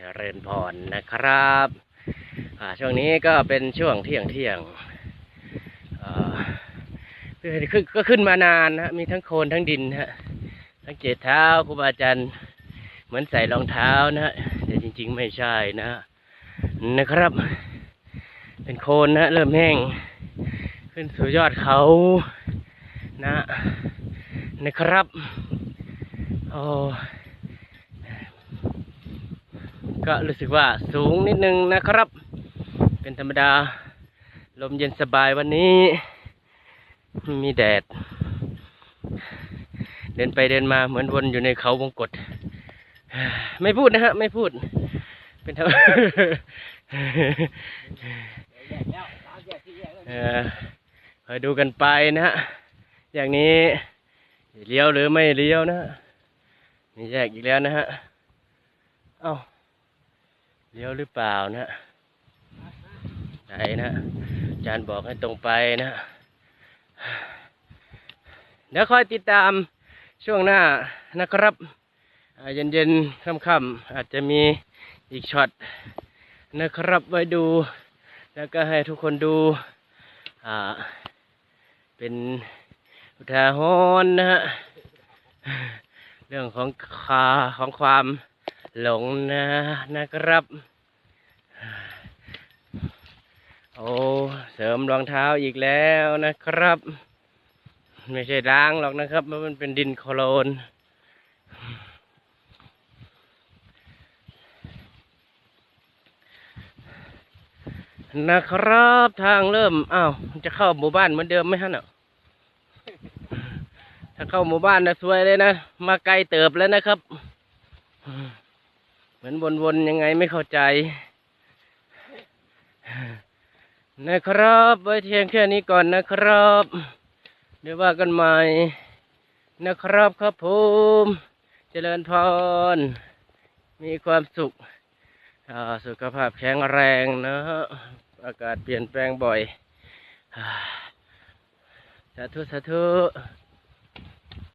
เจริญพรนะครับช่วงนี้ก็เป็นช่วงเที่ยงเที่ยงอ่าคือก็ขึ้นมานานนะมีทั้งโคลนทั้งดินฮะทั้งเจ็ดเท้าครูบาอาจารย์เหมือนใส่รองเท้านะฮะแต่จริง ๆ ไม่ใช่นะฮะนะครับ เป็นโคลนนะเริ่มแห้งขึ้นสู่ยอดเขานะนะครับโอ้ ก็รู้สึกว่าสูงนิดนึงนะครับ เป็นธรรมดา ลมเย็นสบายวันนี้ มีแดด เดินไปเดินมาเหมือนวนอยู่ในเขาวงกฏไม่พูดนะฮะ ไม่พูด เป็นธรรมเออคอยดูกันไปนะฮะ อย่างนี้เลี้ยวหรือไม่เลี้ยวนะฮะมีแยกอีกแล้วนะฮะ เอ้า เลี้ยวหรือเปล่านะ ไหนนะอาจารย์บอกให้ตรงไปนะเดี๋ยวคอยติดตามช่วงหน้านะครับ เย็นๆค่ำๆอาจจะมีอีกช็อตนะครับไว้ดู แล้วก็ให้ทุกคนดูอ่าเป็นอุทาหรณ์นะฮะเรื่องของคาของความ หลงนะนะครับ โอ้เสริมรองเท้าอีกแล้วนะครับ ไม่ใช่ล้างหรอกนะครับเพราะมันเป็นดินโคลนนะครับทางเริ่มอ้าวจะเข้าหมู่บ้านเหมือนเดิมไหมฮะเนาะถ้าเข้าหมู่บ้านนะสวยเลยนะ มาไกลเติบแล้วนะครับ เหมือนวนๆยังไงไม่เข้าใจนะครับไว้เทียงแค่นี้ก่อนนะครับ เดี๋ยวว่ากันใหม่นะครับครับผมเจริญพร มีความสุขสุขภาพแข็งแรงนะฮะอากาศเปลี่ยนแปลงบ่อย สาธุ สาธุ